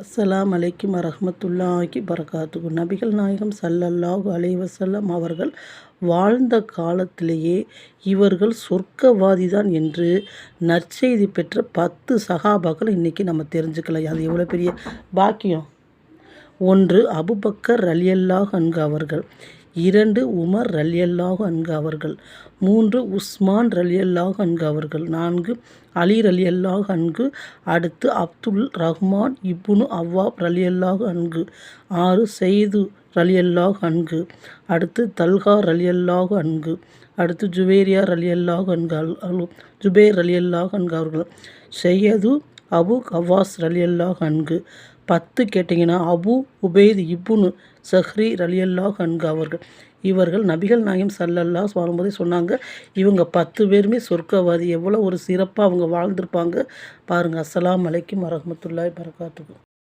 அஸ்ஸலாம் அலைக்கும் வரஹ்மத்துல்லாஹி பரகாத்துக்கு நபிகள் நாயகம் சல்லல்லாஹு அலைவசல்லம் அவர்கள் வாழ்ந்த காலத்திலேயே இவர்கள் சொர்க்கவாதி தான் என்று நற்செய்தி பெற்ற பத்து சகாபாக்கள் இன்றைக்கி நம்ம தெரிஞ்சுக்கலாம். அது எவ்வளோ பெரிய பாக்கியம்? ஒன்று அபுபக்கர் ரலியல்லாஹ் அன்கு அவர்கள் இரண்டு உமர் ரலியல்லாஹ் அன்கு அவர்கள் மூன்று உஸ்மான் ரலியல்லாஹ் அன்கு அவர்கள் நான்கு அலி ரலியல்லாஹ் அன்கு அடுத்து அப்துல் ரஹ்மான் இப்னு அவ்வாப் ரலியல்லாஹ் அன்கு ஆறு செய்து ரலியல்லாஹ் அன்கு அடுத்து தல்கா ரலியல்லாஹ் அன்கு அடுத்து ஜுவேரியா ரலியல்லாஹ் அன்கு ஜுபேர் ரலியல்லாஹ் அன்கு அவர்கள் செய்யது அபு கவாஸ் ரலியல்லாஹ் அன்கு பத்து கேட்டிங்கன்னா அபு உபேத் இப்னு சஹ்ரி ரலியல்லா அன்கு அவர்கள். இவர்கள் நபிகள் நாயகம் சல்லல்லா வரும்போதே சொன்னாங்க இவங்க பத்து பேருமே சொர்க்கவாதி. எவ்வளோ ஒரு சிறப்பாக அவங்க வாழ்ந்திருப்பாங்க. பாருங்கள் அஸ்லாம் அலைக்கும் வரமத்துல்லாய் பரகாத்துக்கும்